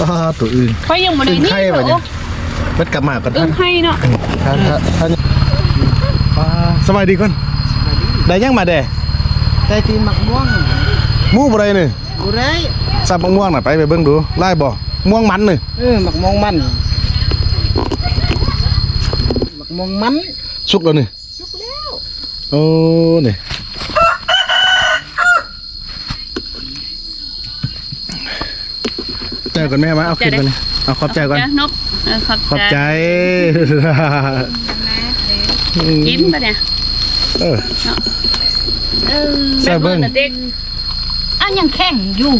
ป้าตัวอื่นค่อยยังบ่ได้อึ่งนี่ไข่เหรปะเนี่อยเม็ดกลับมากันอึ้ท่านงให้เนาะท่านท่านท่านป้าสบายดีก่อนได้ยังมาแด่ได้ตีนหมักม่วงหมู่บ่ได้นี่กูได้สับมะม่วงน่ะไปไปเบิ่งดูไล่บ่ม่วงมันนี่เออหมักม่วงมันหมักม่วงมัน สุกแล้วนี่สุกแล้วโอ้นี่ แจกกันแม่มาเอาขึ้นกันนี่เอาขอบใจก่อนจ้ะนกเออขอบขอบใจกินปะเนี่ยเออเออแซ่บเบิ่งแต่เด็กอ้าวยังแข็งอยู่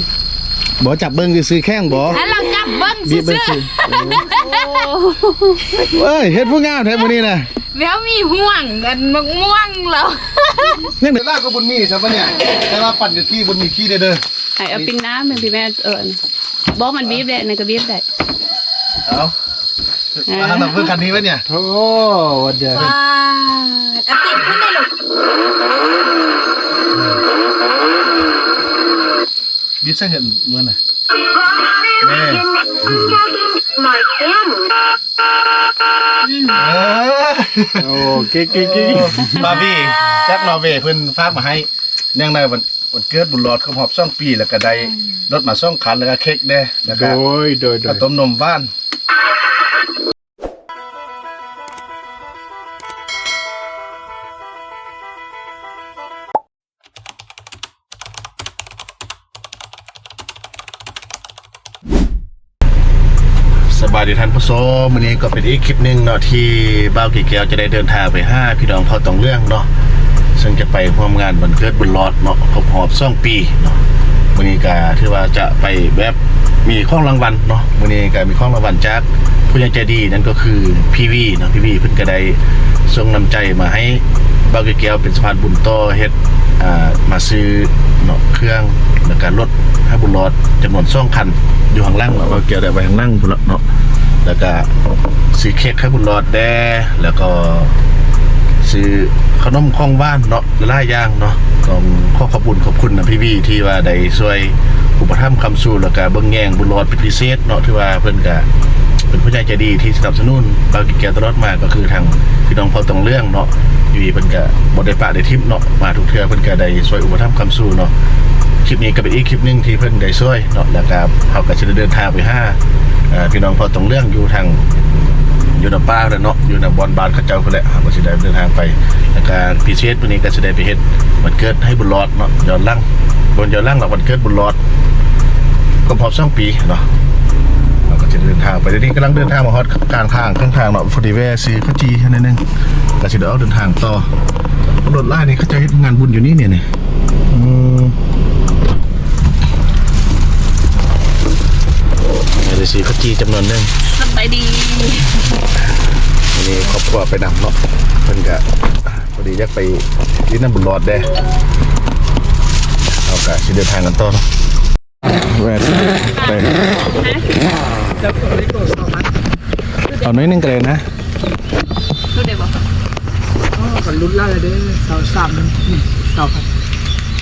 บ่จับเบิ่งซื้อแข้งบ่อะเราจับเบิ้งบีซื่บเบิ่งอซื้อเอ้ยเฮ็ดผู้งามแท้มื้อนี้น่ะๆแล้วมีห่วงกันมะม่วงแล้วยังเด้อลาก็บุญมีใช่ปะเนี่ยแต่ว่าปั่นกับขี้บุญมีขี้เด้อเด้อไอเอาปิ้งน้ำเป็นพี่แม่เออ บอกมันบีบได้นะก็บีบได้เอาอาหารเพิ่งคันนี้วะเนี่ยโอ้วันเดียวว้าเอาติดขึ้นได้ลูกบิดซะเห็นมื้อน่ะแม่เออโอ้เก๊กเก๊กเก๊กบาร์บี้จากนอร์เวย์เพิ่นฝากมาให้เนื่องในวัน วันเกิดบุญรอดครบรอบ2ปีแล้วก็ได้รถมาส่งคันแล้วก็เค้กเด้แล้วโดก็ยโดยโดข้าวยต้มนมหว่านสบายดีท่านผู้ชมวันนี้ก็เป็นอีกคลิปหนึ่งเนาะที่บ้าวกี่แก้วจะได้เดินทางไปห้าพี่น้องเขาต้องเรื่องเนาะ ซึ่งจะไปร่วมงานวันเกิดบุญรอดเนาะครบรอบสองปีเนาะวันนี้ก็ถือว่าจะไปแบบมีข้องรางวัลเนาะวันนี้ก็มีข้องรางวัลจากผู้ใหญ่ใจดีนั่นก็คือพี่วีเนาะพี่วีเพิ่นก็ได้ส่งนำใจมาให้บ้าวกี่แก้วเป็นสะพานบุญต่อเฮ็ดอ่ามาซื้อเนาะเครื่องแล้วก็รถให้บุญรอดจำนวนสองคันอยู่ข้างล่างเนาะบ้าวกี่แก้วได้ไว้ข้างล่างพุ่นละเนาะแล้วก็ซื้อเค้กให้บุญรอดแด้แล้วก็ซื้อ ขนมของบ้านเนาะหลายอย่างเนาะต้องขอขอบคุณขอบคุณนะพี่วีที่ว่าได้ช่วยอุปถัมภ์คำสู้แล้วก็เบิ่งแย่งบุญรอดเป็นพิเศษเนาะที่ว่าเพิ่นก็เป็นผู้ใหญ่ใจดีที่สนับสนุนบางกิจแกตลอดมาก็คือทางพี่น้องพอต้องเรื่องเนาะพี่วีเพิ่นก็บ่ได้ปะได้ทิปเนาะมาทุกเทื่อเพิ่นก็ได้ช่วยอุปถัมภ์คำสู้เนาะคลิปนี้ก็เป็นอีกคลิปหนึ่งที่เพิ่นได้ช่วยเนาะแล้วก็เขาก็จะได้เดินทางไปห้าเอ่อพี่น้องพอตรงเรื่องอยู่ทาง อยู่ในป่าแล้วเนาะอยู่ในบอนบานเขาเจ้าคนแหละเขาก็จะได้เดินทางไปแล้วก็พิเศษวันนี้ก็จะได้ไปเฮ็ดวันเกิดให้บุญรอดเนาะย้อนหลังบนย้อนหลังหลังวันเกิดบุญรอด ก็พร้อมสองปีเนาะเราก็จะเดินทางไปเดี๋ยวนี้กำลังเดินทางมาฮอดกลางทางข้างทางเนาะพอดีแวะซื้อข้าจีนิดนึงก็จะเดี๋ยเอาเดินทางต่อรถไล่นี่เขาจะเฮ็ดงานบุญอยู่นี่เนี่ยนี่อืม เดี๋ยวซื้อข้าวจีจำนวนหนึงสบายดีวันนี้ครอบครัวไปนำเนาะเพิ่นก็พอดีอยากไปที่นั่นบุญรอดแด้เอากะสิเดินทางกันต่อเนาะแหวนไปเอาน้อยหนึงกันเลยนะรู้ได้บ่กันลุ้นล่าเลยเด้อสาวสามนี่สาวครับ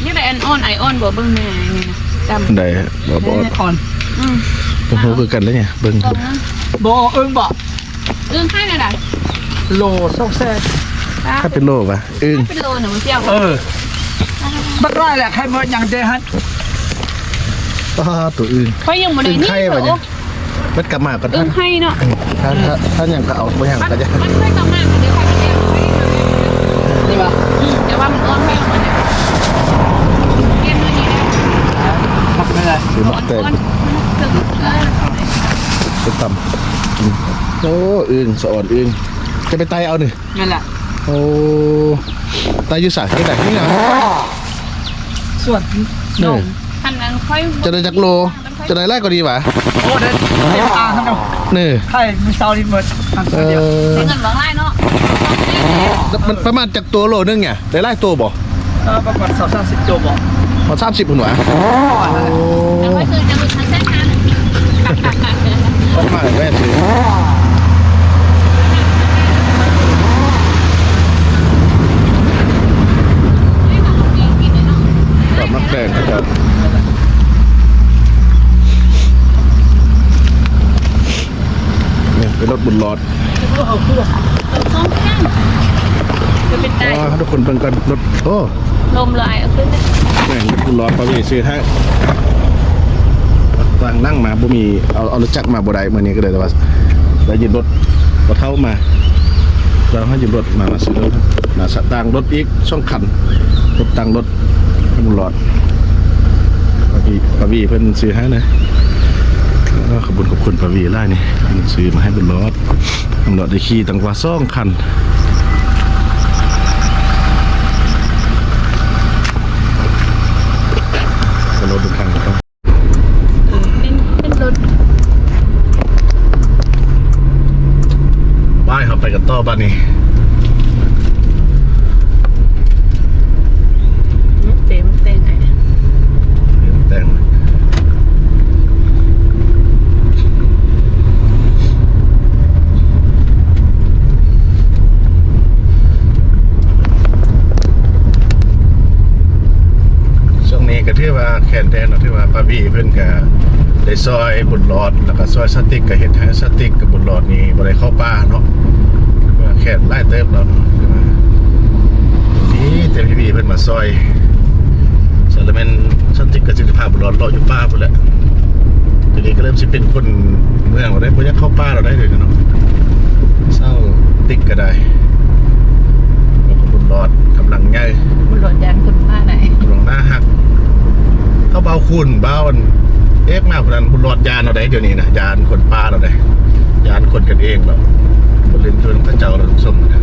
นี่ได้อันออนไอออนบ่เบิ่งแม่นี่นะจำได้บ่บ่แน่อ่อนอืม บ่ฮู้คือกันแล้วเนี่ย เบิ่งตรงนั้นบ่เอิงบ่อึ้งให้ได้ได้โลซอกแซ่ถ้าเป็นโลปะอึ้งเป็นโลหนูเปรี้ยวเออบัดไรแหละใครมาอย่างเดฮันป้าตัวอึ้งค่อยยังบ่ได้อึ้งนี่ไข่เหรปะเนี่อยเม็ดกลับมากันอึ้ท่านงให้เนาะถ้าถ้าถ้ายังก็เอาบ่ยังมันก็จะมันค่อยกลับมาเดี๋ยวค่อยไปเรียนนี่บ่เดี๋ยวว่ามันอ้อนให้ออกมาเนี่ยเรียนมื้อนี้ได้มักไม่ได้สิมักแต่อ้อนถึงเออ ไปตำโอ้อึ้งสะอ่อนอึ้งจะไปไตเอาหนึ่งนั่นแหละโอ้ไตอยู่สายที่ไหนนี่นะส่วนนี่พันนั้นค่อยจะได้จักโล จะได้แรกก็ดีวะโอ้เด้เต็มอ่าครับเนาะนี่ใครมีเสานี่หมดอันเอเดียวอได้เงินบางไร่เนาะมันประมาณจากตัวโลนึงไงได้ไล่ตัวบ่เออประมาณสาสามสิบตัวบ่พอสามสิบหุ่นวะโอ้ แต่ค่อยคือจะหลุดทางเส้นทาง ประมาณแม่ถือดอกมักแดงก็จะ บุญ รอดเอาทุกคนเบิ่งกันรถโอ้ลมลายเอาขึ้นได้แม่งรถบุญรอดปาวีซื้อให้ตังนั่งมาบ่มีเอาเอารถจักรมาบ่ได้เมื้อนี้ก็เลยแต่ว่าได้ยืมรถรถเข้ามาเราให้ยืมรถมามาซื้อรถมาสตางรถอีกช่องคันรถตังรถบุญรอดปาวีปาวีเพิ่นซื้อให้นะ ขอบคุณขอบคุณปาวีหลายนี่เพิ่นซื้อมาให้บุญรอดบุญรอดได้ขี่ตั้งกว่าสองคันรถทุกคันครับเป็นเป็นรถบ้านเขาไปกันต่อบ้านนี้ เต็มเต็มไง แต่งช่วงนี้ก็ถือว่าแค นแทนเนาะถือว่าปาวีเพิ่นก็ได้ซอยบุญรอด แล้วก็ซอยสติ๊กก็เฮ็ดให้สติ๊กกับบุญรอดนี่บ่ได้เข้าป่าเนาะว่าแคนไล่เติบแล้วถือว่านี่เต็มพี่ๆเพิ่นมาซอยสารแมนสันติกกับสิทธิภาพบุญรอดรออยู่ป่าพุ่นแหละทีนี้ก็เริ่มสิเป็นคนเมืองเราได้บ่อยังเข้าป่าเราได้เลยเนาะเศร้าติ๊กก็ได้แล้วก็บุญรอดกำลังใหญ่บุญหลดยานคุณป้าไหนกำลังหน้าหัก เขาเบาคุณเบาเอ๊กมากกว่านั้นคุณรอดยานเราได้เดี๋ยวนี้นะยานคนป้าเราได้ยานคนกันเองแบบคนเล่นตัวพระเจ้าเราทุกสมนะ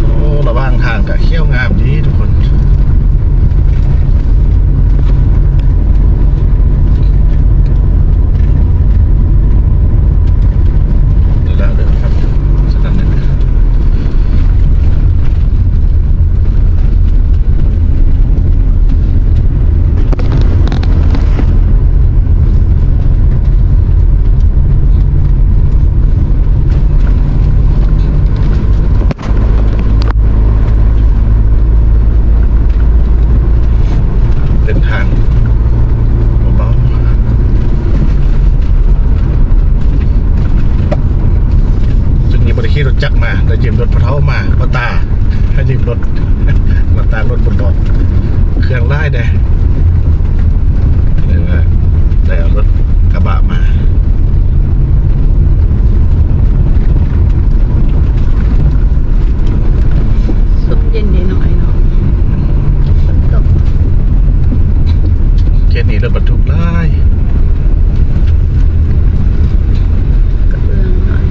โอ้ระว่างทางกับเขี้ยวงามดีทุกคน เดี๋ยวแล้วเดี๋ยวครับสถานหนึ่งเดินทางเบาๆ จึงมีบริขี่รถจักรมาได้ยืมรถพระเท้ามาพระตาให้ยืมรถ มาตามรถบนรถเครื่องไล่ได้เลยว่าได้เอารถกระบะมา ซุ่มเย็นนิดหน่อยเนาะฝนตก เคสนี้รถบรรทุกไล่ กระเบื้องหน่อย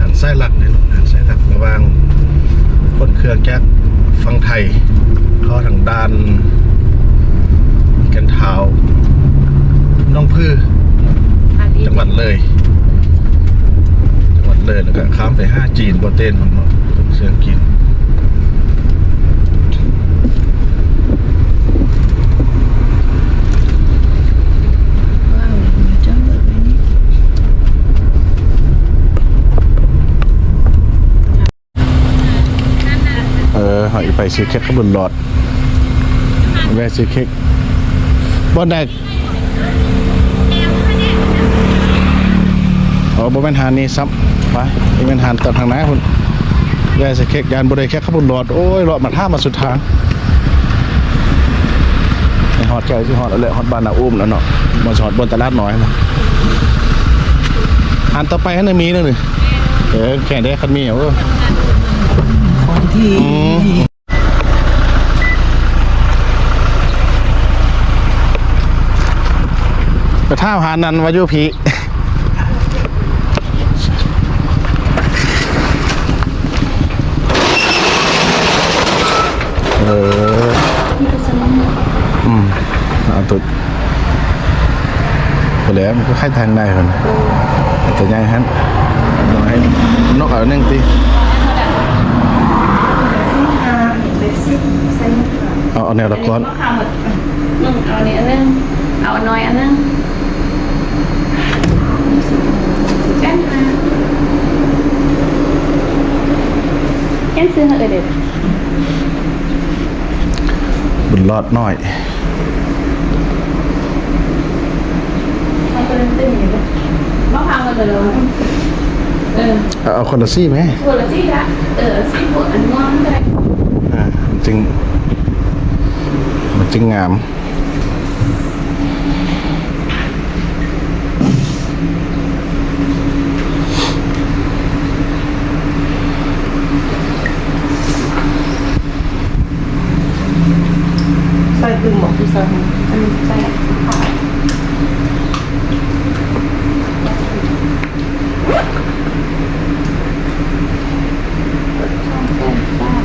หันไส้หลักเลยลูกหันไส้หลักระหวางคนเครื่องแก๊กฟังไทย เข้าทางด้านกันเท้าน้องพือ พาดี จังหวัดเลย จังหวัดเลยแล้วก็ข้ามไปห้าจีนบนเต้นของเราคนเชียงกิน ว้าวจังเลยนี่ เออ หอยไปซื้อเค้กขบุญหลอดแวะซื้อเค้กบ่ได้อ๋อบ่แม่นหานี่ซ้ำไปบ่แม่นหานตัดทางไหนคุณแวะซื้อเค้กยานบ่ได้เค้กขบุญหลอดโอ้ยหลอดมาท่ามาสุดทางไอ้ฮอดใจสิฮอดเอาแหละฮอดบ้านนาอุ้มแล้วเนาะบ่สิฮอดบนตลาดน้อยนะอันต่อไปให้นมีนั่นนี่เออแข่งได้คันมีเอาเอ อของที่ อืม ไปท่าหานันวายุพีเออ อืมเอาตุดไปแล้วมันก็ค่ายทางได้คนแต่ยังฮันน้อยนกเอาหนึ่งตี เอาเอาแนวละก้อนข้าวหมดนึงเอาเนี่ยนึงเอาหน่อยอันนึงแก้มมาแก้มซื้อมาเออเด็ดบุญรอดน้อยอเต้นอย่างเงี้ยมะพร้าวกันเลยเออเอาเอาคนละซี่ไหมส่วนละสิละเออสิบอันม่วงก็ได้อ่ามัน จึง มันจึงงาม ใส่ตึงหมดที่ใส่อันนี้ใส่ขาวช่องแก้มบ้าน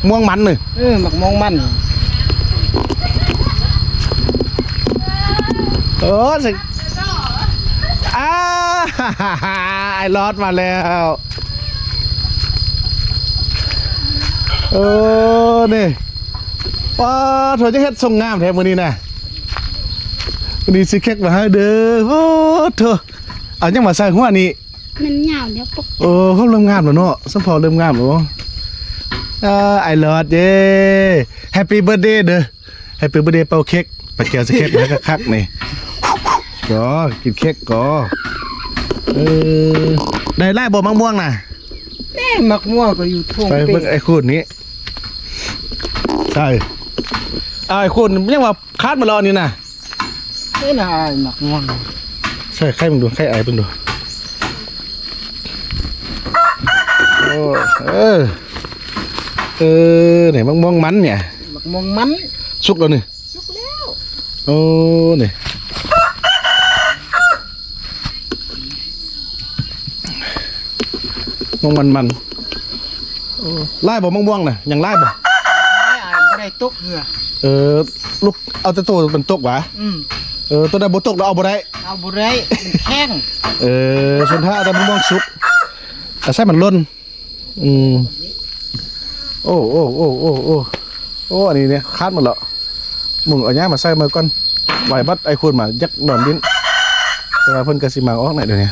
นช็อกโกแลตที่ไหนเลยเอออ่าสบายดีก่อนได้ยังมาเด้แต่ตีหมักม่วงหมู่บ่ได้นี่กูได้สับมะม่วงน่ะไปไปเบิ่งดูไล่บ่ม่วงมันนี่เออหมักม่วงมันโอ้สิอ้าไอ้ลอดมาแล้วเออนี่ว้าโถจะเฮ็ดทรงงามแท้มื้อนี้น่ะวันนี้สิเค้กมาให้เด้อโอ้โถเอายังมาใส่หัวนี่มันเหงาเดี๋ยวปกโอ้เขาเริ่มงามแล้วเนาะสมพอเริ่มงามแล้ว อ่าไอลอดเย้แฮปปี้เบิร์ดเดย์เด้อแฮปปี้เบิร์ดเดย์เป่าเค้กปะเกียวสิเค้กแล้วก็คักนี่ก็กินเค้กก็เออได้ไล่บ่มะม่วงน่ะแม่หมักม่วงก็อยู่ทุ่งไปเป็เบิ่งดไอ้คูดนี้ใช่อ่าไอ้คูดยังว่าคาดมาแล้วอันนี้น่ะนี่นะหมักม่วงใช่ใครมึงดูใครไอ้มึงดูโอ้เออ เออไหนมะม่วงมันเนี่ยหมักม่วงมันสุกแล้วนี่สุกแล้วโอ้นี่มองมันมันโอ้ไล่บ่มองม่วงน่ะยังไล่บ่ไม่อายบ่ได้ตกเหือเออลูกเอาแต่ตัวเป็นตกหวะอืมเออตัวใดบ่ตกเราเอาบ่ได้เอาบ่ได้มันแข็งเออส่วนถ้าเอาแต่มะม่วงสุกอาศัยมันล่นอืม โอ้โอ้โอ้โอ้โอ้โอ้อันนี้เนี่ยคาดหมดแล้วมึงเอาย่ามาใส่มาก่อนไหวบัดไอ้คุณมายักนอนดินแต่ว่าเพิ่นก็สิมาออกไหนเดี๋ยวนี้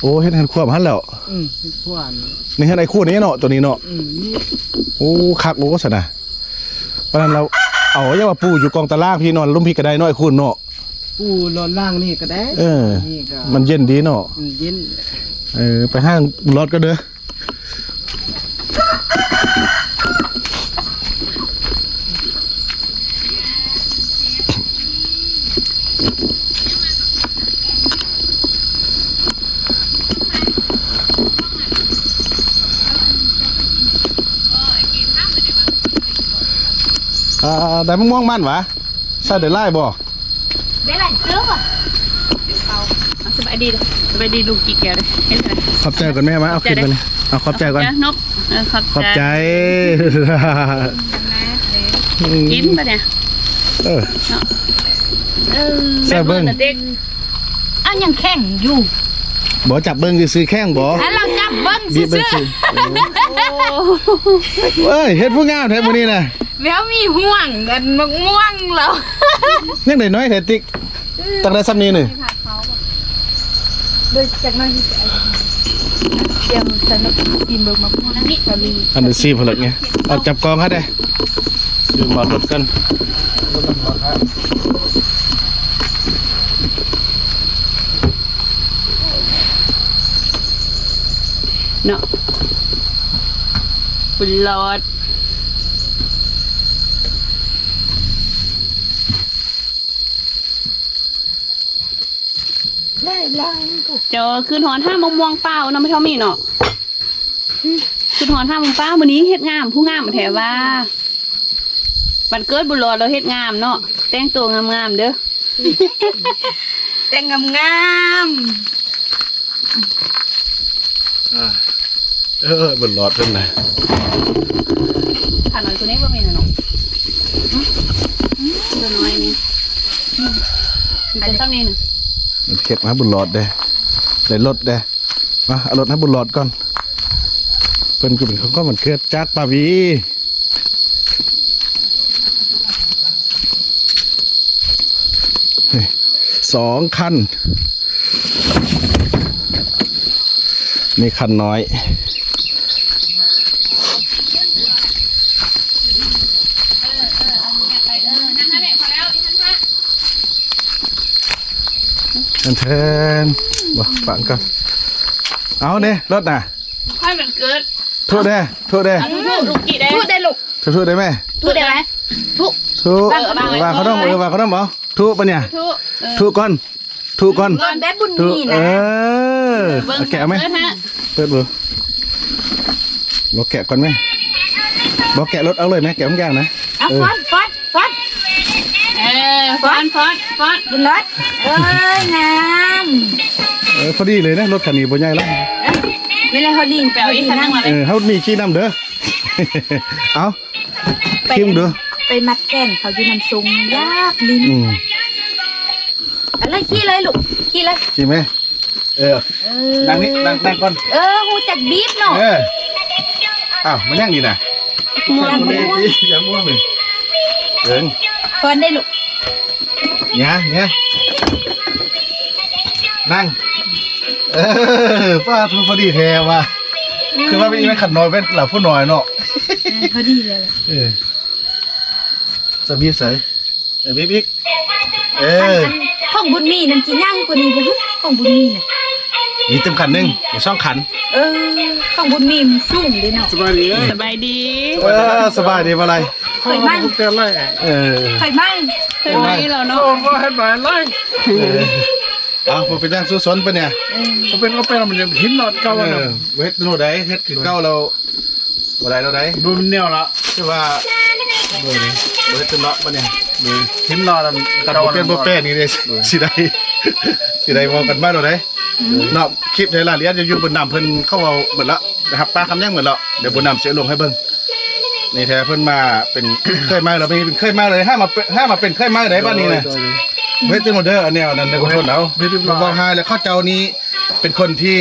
โอ้เฮ็ดหันควบหันแล้วอืมเป็นพวกนี้นี่เฮ็ดไอ้คู่นี้เนาะตัวนี้เนาะอืมนี่โอ้คักโอ้สนะเพราะฉะนั้นเราเอาอย่าว่าปูอยู่กองตารางพี่นอนลุ่มพี่ก็ได้เนาะไอ้คุณเนาะปูร้อนล่างนี่ก็ได้เออนี่ก็มันเย็นดีเนาะมันเย็น เออ ไปห้างรถก็เด้ออ่าได้มะม่วงมันวะใส่ได้ไล่บ่ได้หลายเตื้อว่ะเอาสบายดีสบายดีลูกกี่แก้ ขอบใจก่อนแม่มาเอาขึ้นไปเลยเอาขอบใจก่อนจ้ะนบเออขอบขอบใจใจกินปะเนี่ยเออ เออแซ่บเบิ่ง เด็กอ้าวยังแข็งอยู่บ่จับเบิ้งซื้อแข้งบ่แล้วเราจับเบิ้งบีบเบิ้งซื่ซื้ออเอ้ยเฮ็ดผู้งามแท้มื้อนี้น่ะๆแล้วมีห่วงกันมักม่วงแล้วยังได้น้อยแท้ติ๊กตั้งแต่ซ้ำนี้นี่โดยจากนั้น ที่จะเตรียมสนุกกินเบิ้งมะม่วงนี่ก็มีอันนี้ซีพลักไงเอาจับกองให้ได้อยู่มารถกันเนาะบุญรอดเจอคืนหอนห้ามะม่วงเปล่าเนาะไม่เท่ามีเนาะ คืนหอนห้ามะม่วงเปล่ามื้อนี้เฮ็ดงาม ผู้งามแถว่าวันเกิดบุญรอดเราเฮ็ดงามเนาะแต่งตัวงามๆเด้อแต่งงามเออบุญรอดเพิ่นนะขาหน่อยตัวนี้บ่มีนะเนาะตัวน้อยนี่เป็นซ้ำนี่น่ะมันเข็ดมาบุญรอดเด้ได้รถเด้มาเอารถให้บุญรอดก่อนเพิ่นก็เป็นเขาก็มันเกิดจัดปาวีเฮ้ยสองคันนี่คันน้อยไปเออนั่งให้แม่พอแล้วดิฉันฮะอันเทนบอกฟังก่อนเอาเด้รถน่ะค่อยมันเกิด โทษเด้โทษเด้เอาทุกๆลูกกี่ได้พูดได้ลูกโทษโทษได้ไหมพูดได้ไหมทุกทุกเออเอามาไว้ว่าเขาต้องเออว่าเขาต้องบอกทุกปะเนี่ยทุกเออทุกก่อนทุกก่อนก่อนแบบบุญทุกมีเอนะอเบิ้งเอาแกะไหมเกิดฮะเปิดดูบอกแกะก่อนไหมบอกแกะรถเอาเลยไหมแกะทุกอย่างนะเอาฟอนฟอนฟอนเออฟอนฟอนฟอนบุญรถเอ้ยงามเออพอดีเลยนะรถคันนี้บ่ใหญ่แล้ว ไม่ไรฮอลลิงแปลวอีกคันนึงมาเลเอยอเฮามีขี้น้ำเด้อ เอาไปคิมเด้อไปมัดแก่นเขาอยู่น้ำซุงยากลิ้นอืมอะไรขี้เลยลูกขี้เลยจริงไหมเออเออนั่งนี่นั่งนั่งก่อนเออหูจักบีบเนาะเอออ้าวมันยังนี่นะม่วนมันนี่ยังม่วงเลยเอิงฟอนได้ลูกเนี่ยเนี่ยนั่ง เออป้าทุพอดีแท้ว่ะคือว่าเป็นอีแม่ขัดน้อยเป็นเหล่าผู้น้อยเนาะเออพอดีเลยล่ะเออสามีใส่เออบิ๊กบิ๊กเออของบุญมีนั่นกี่ย่างกว่านี้บ่ฮึของบุญมีน่ะมีเต็มขันหนึ่งมีช่องขัน เออของบุญมีมันสูงเลยเนาะสบายดีเอ้ยสบายดีเออสบายดีปะไรเคยมั่งพวกเตือนไล่เออเคยมั่งเคยไหมเราเนาะโอ้ก็ให้หน่อยไล่เออเอาผมไปนั่งสู้สนปะเนี่ยเออเขาเป็นก็เป็นมันยังหินหลอดเก่าเออะอเวทโนได้เฮ็ดคือเก้าเราบ่ได้เราได้ดูมันเหนียวละคือว่าเบอร์นี้เวทเนาะปะเนี่ยหินหลอดตัดบ่เป็นบ่แป้นี่เด้สิได้สิได้เว้ากันมาเราได้เนาะคลิปในรายละเอียดจะอยู่บนน้ำเพิ่นเข้าเอาหมดละนะครับป้าคำยังหมดละเดี๋ยวบนน้ำเสียลงให้เบิ่งนี่แท้เพิ่นมาเป็น เคยมาเราไม่เป็นเคยมาเลยห้ามาเป็นห้ามาเป็นเคยมาได้บ้านนี้นะ เวทโมเดอร์อันเนี้ยอันนั้นในคนทนเอาบ่บ่ฮาแล้วเข้าเจ้านี้เป็นคนที่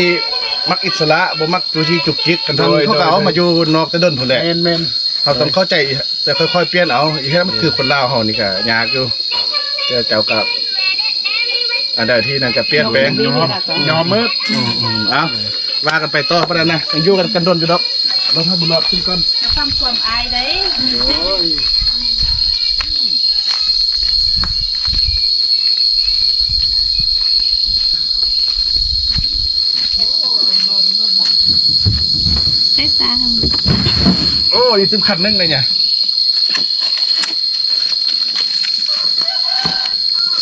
มักอิสระบ่มักจูจีจุกจิกกันทั้งเขาก็เอามาอยู่นอกแต่ดนพุ่นแหละเมนเมนเขาต้องเข้าใจแต่ค่อยๆเปลี่ยนเอาอีกแค่มันคือคนลาวเฮานี่ก็ยากอยู่เจ้าเจ้ากับอันใดที่นั่นก็เปลี่ยนแปลงยอมยอมมืดอืมอืมเอาว่ากันไปต่อปะนั้นนะยังอยู่กันกันดนอยู่ดอกเราให้บุญรอดขึ้นก่อนทำความอายได้ได้ตา โอ้ยสำคัญนึงเลยเนี่ย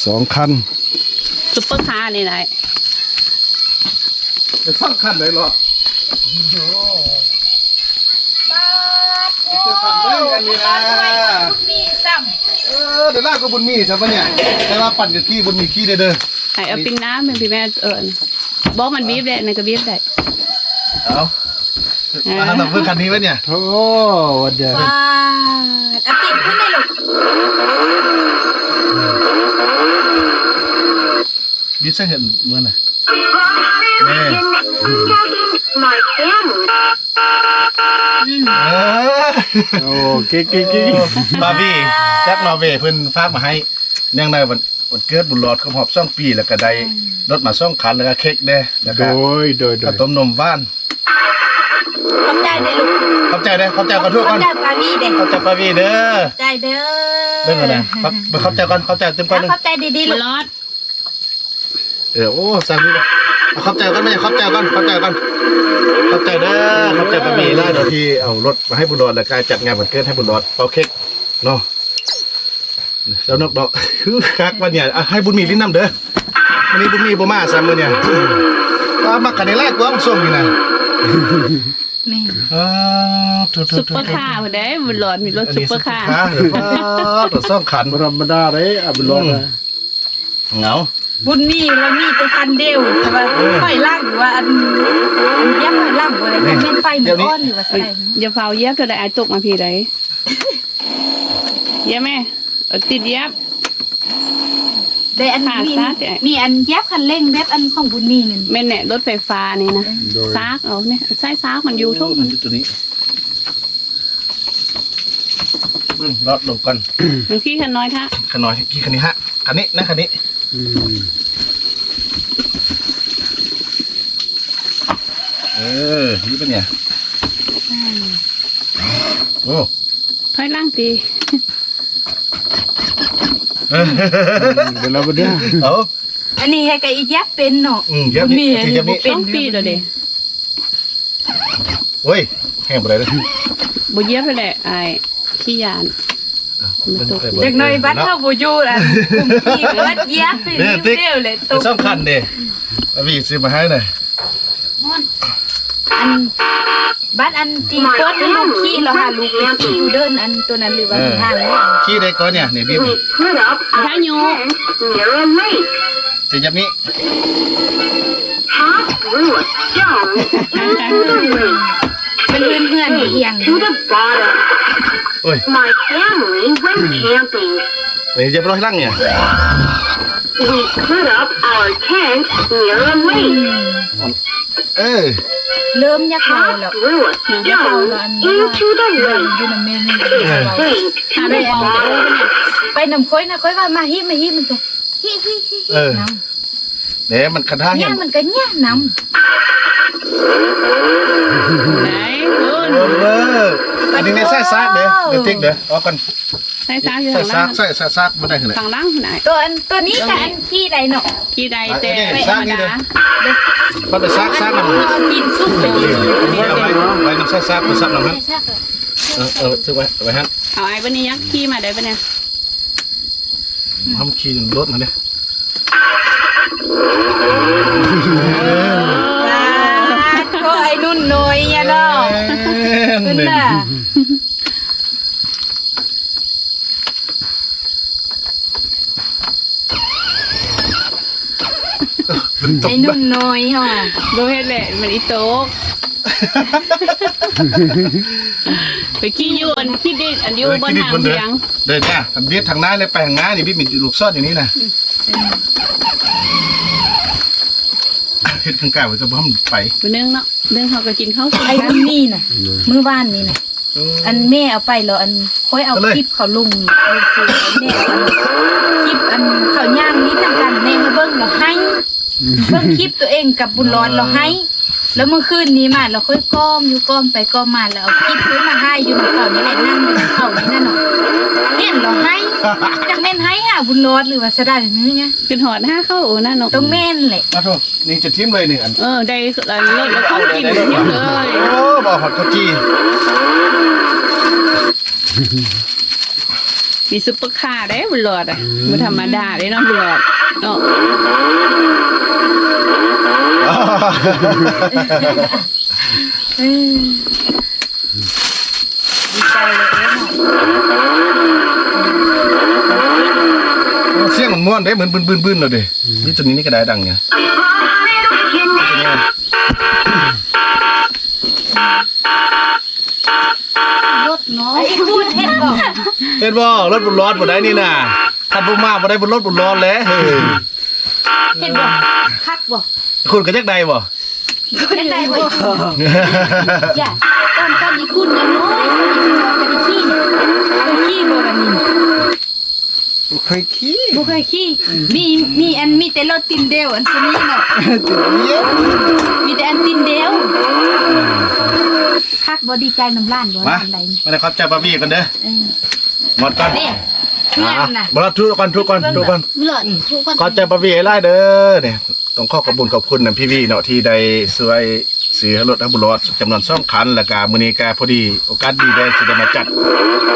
สองคันซุปเปอร์คาร์นี่ไหนเป็นสองคันเลยหรอบ้าดโอ้เจ้าขันเบิ่งอันนี้นะบุญมีซ้เออเดี๋ยวลากก็บุญมีใช่ปะเนี่ยแต่ว่าปั่นกับขี้บุญมีขี้เด้อเด้อไอเอาปิ้งน้ำเป็นพี่แม่เอิญบอกมันบีบได้ในก็บีบได้เอา มาทำแบบเพื่อคันนี้ไว้เนี่ยโอ้วันเดียวำบ้าดเอาปีกขึ้นได้ลูกบิดใช่เห็นเมื่อน่ะแม่เออโอ้เก่งเก่งเก่งบาร์บี้แจ็คนอร์เวย์เพิ่นฝากมาให้เนื่องในวันวันเกิดบุญรอดครบรอบสองปีแล้วก็ได้รถมาส่งคันแล้วก็เค้กเด้แล้วโดก็ยโดยโดข้าวยต้มนมบ้าน ขอบใจเด้อลูกขอบใจเด้อขอบใจกันทุกขคอบนใจปาวีเด้อขอบใจบาร์บี้เด้อใจเด้อเรื่องอะไรครับขอบใจก่อนขอบใจเต็มก่อนหนึงขอบใจดีๆมัลูนกรอดเออโอ้สามีเลยเอาขอบใจกันไหมขอบใจกันขอบใจกันขอบใจเด้อขอบใจบะหมี่แล้วเดี๋ยวที่เอารถมาให้บุญรอดแล้วก็จัดงานวันเกิดให้บุญรอดเป่าเค้กเนาะแล้วนกดอกคือคักวันเนี่ยอะให้บุญมีลิ้นน้ำเด้อวันนี้บุญมีบ่มาซ้ำมื้อเนี่ยว่ามากันในแรกว่ามันส่งอยู่นะ แม่อ้าวโถๆๆๆซุปเปอร์คาร์พอได้มันรอดมีรถซุปเปอร์คาร์อันนี้ซุปเปอร์คาร์เดี๋ยวฟ้าตัวซ่องขันธรรมดาเลยอะบุญรอดนะเหงาบุญมีแล้วมีแต่คันเดียวแต่ว่าไฟล่างหรือว่าอันอันเย็บไฟล่างหรืออะไรมันเป็นไฟมันอ่อนหรือว่าเอ้ยอะไรอย่าเฝ้าเย็บเธอได้ไอ้ตกมาพี่ได้เย็บแม่เอาติดเย็บ ได้อันค่ะมีซะเดี๋ยวมีอันเย็บคันเร่งแบบอันของบุญมีนั่นแม่นเนี่ยรถไฟฟ้านี่นะโดย ซากเอาเนี่ยใช้ซากมันอยู่ทุกมันอยู่ตัวนี้บึ้งรอดลงกันมันขี้ขันน้อยท่าขนอยกี่คันนี้ฮะคันนี้นะคันนี้เออนี่เป็นเนี่ยโอ้ถอยล่างตี เดี๋ยวเราไปเด้อเอาอันนี้ให้กับอีเย็บเป็นเนาะอืมเย็บบุญมีนี่อันที่นี้เย็บบ่นี่เป็ต้นองปีเดี๋ยวเดโอ้ยแห้งไปเลยบ่เย็บเลยแหละไอ้ขี้ยานมันตกเด็กน้อยบัดเท่าบ่อยู่อันกุมที่เบิดเย็บไปเด้อติ๊กเร็วๆเลยตเป็นกสำคัญเด้เอาพี่ซื้อมาให้หน่อยอัน บัดอันตีเปิดให้ลูกขี้แล้วหาลูกไปขี้อยู่เดินอันตัวนั้นหรือว่าทางนี้ขี้ได้ก่อนเนี่ยนี่พี่ Put up ถ้าโย near a lake. จะยับนี้ Top through a stone เป็นเพื่อนเพื่อนๆเอียง to the bottom. โอ้ย My family went camping. ไปเย็บร้อยล่างเนี่ย We put up our tent near a lake. เออ เริ่มยักเราแล้ว Top through a ยักเรา stone แล้วอันนี้ว่า into the เดิน lake. อยู่ในเมนนี่ Sink ถ้า to ได้ the มองจะโอ้ bottom. เนี่ยไปนำค่อยนะค่อยว่ามาฮิมาฮิมันก็ฮิฮิฮิฮิเออน้เดี๋ยวมันกระทางำเนี่เนี่ยยมันก็เนี่ยน้ไหนคุณเออเอออันนี้เนี่ยใส่ซากเด้อเดี๋ยวติ๊กเด้อเอากัน ใช้ซากอยู่ใส่ข้างซาล่ากงใส่ใส่ซากไม่ได้ขนาด ข้างล่างไหนำตัวอันตัวนี้กับอันขี้ใดเนาะขี้ใดแต่อันนี้ไม่ธซารกรมนี่เด้ดาอมันเป็นซากซากมันเอาดินซุกไปดิเอาไว้ไว้น้ำใส่ซากเป็นซากน้ำมันใช่ค่ะเออเออซื้อไว้เอาไว้ฮะเอาไอ้บันนี้ยักษ์ขี้มาได้ปะเนี่ยทำขี้รถมาเนี่ยโอ้ไอ้นุ่นน้อยเนี่ยเนาะขึ้นน่ะ ไอ้นุ่นน้อยเฮาอะโดเฮ็ดแหละมันอีโต๊กไปขี้อยู่อันขี้ดิอันอยู่บนทางเสียงเดินเนี่ยเบียดทางหน้าเลยไปทางหน้านี่พี่มีลูกซ่อนอย่างนี้นะเฮ็ดข้างกายไว้ก็บ่ให้ไปไปนึ่งเนาะนึ่งเขาก็กินข้าวสุกไอ้นุ่นนี่น่ะมื้อวานนี่น่ะอันแม่เอาไปแล้วอันค่อยเอาคลิปเขาลงลงคือแม่เอาคลิปอันเขาย่างนี้ทำกันแม่ให้เบิ้ง เราให้เบิ้งคลิปตัวเองกับบุญร้อนเราให้ แล้วเมื่อคืนนี้มาเราค่อยก้อมอยู่ก้อมไปก้อมมาแล้วเอาคลิปขึ้นมาให้อยู่ในเขานี่แหละนั่งอยู่ในเขานี่นั่นเนาะเห็นเราให้จากแม่นให้อะบุญร้อนหรือว่าสะได้หรือไงกินหอดห้าเข้าโอ้น่านกต้องแม่นแหละมาโทษนี่จะทิ้มเลยนี่อันเออได้อันรถแล้วเขากินเยอะเลยโอ้บ่ฮอดข้าวจี มีซุปเปอร์คาร์ได้บุญหลอดอะมันธรรมดาได้เนาะบุญหลอดเนาะเออดีใจเลยเนาะเสียงมันม่วนเด้เหมือนบึ้นๆๆแล้วเด้นี่ตัวนี้นี่ก็ได้ดังเนี่ยรถเนาะไอ้พูดเห็นบอก เห็นบ่รถบุญรอดบ่ได้นี่น่ะคันบ่มาบ่ได้บนรถบุญรอดแล้วเฮ้ยเห็นบอกคักบอกคุณก็จักได้บ่เป็นไรบ่อย่าตอนตอนนี้คุณยังน้อยตอนนี้คุณจะได้ขี้เนี่ยเคยขี้บ่แบบนี้เคยขี้บ่เคยขี้มีมีอันมีแต่รถตินเดียวอันตัวนี้เนาะเยอะมีแต่อันตินเดียวคักบ่ดีใจน้ำล้านบ่มาอันใดนี่มาได้ขอบใจบาร์บี้กันเด้อ เออ หมดก่อนนี่เพื่อนน่ะบ่ละทุกคนทุกคนทุกคนเลือดทุกคนขอบใจบาร์บี้ให้หลายเด้อเนี่ยต้องขอขอบคุณขอบคุณนะพี่วีเนาะที่ได้ช่วยซื้อรถอับุรอดจำนวน2คันแล้วก็มื้อนี้ก็พอดีโอกาสดีได้สิได้มาจัด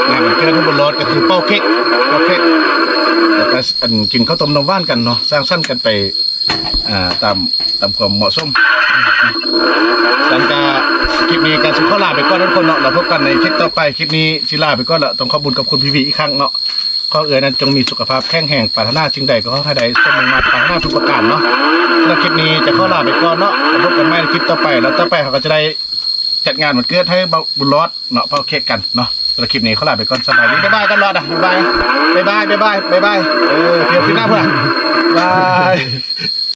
งานวันเกิดอับุรอดก็คือเป้าเค้กเป้าเค้กแล้วก็อันกินข้าวต้มน้ำหว่านกันเนาะสร้างสรรค์กันไป อ่าตามตามความเหมาะสมสันกาคลิปนี้การสุขอลาไปก่อนทุกคนเนาะเราพบกันในคลิปต่อไปคลิปนี้ศิลาไปก่อนละต้องขอบคุญกับคุณพี่วีอีกครั้งเนาะขก็เอ๋ยนั้นจงมีสุขภาพแข็งแรงปรารถนาสิ่งใดก็ขอให้ได้สมมุ่งมั่นปรารถนาทุกประการเนาะสำหรับคลิปนี้จะขอลาไปก่อนเนาะพบกันใหม่ในคลิปต่อไป แล้วต่อไปเขาก็จะได้จัดงานวันเกิดให้บุญรอดเนาะเป่าเค้กกันเนาะสำหรับคลิปนี้ขอลาไปก่อนสบายดีบ๊ายบายกันรอดอะบ๊ายบายบ๊ายบายบ๊ายบายบ๊ายบายเออเพียงที่หน้าเพื่อน บาย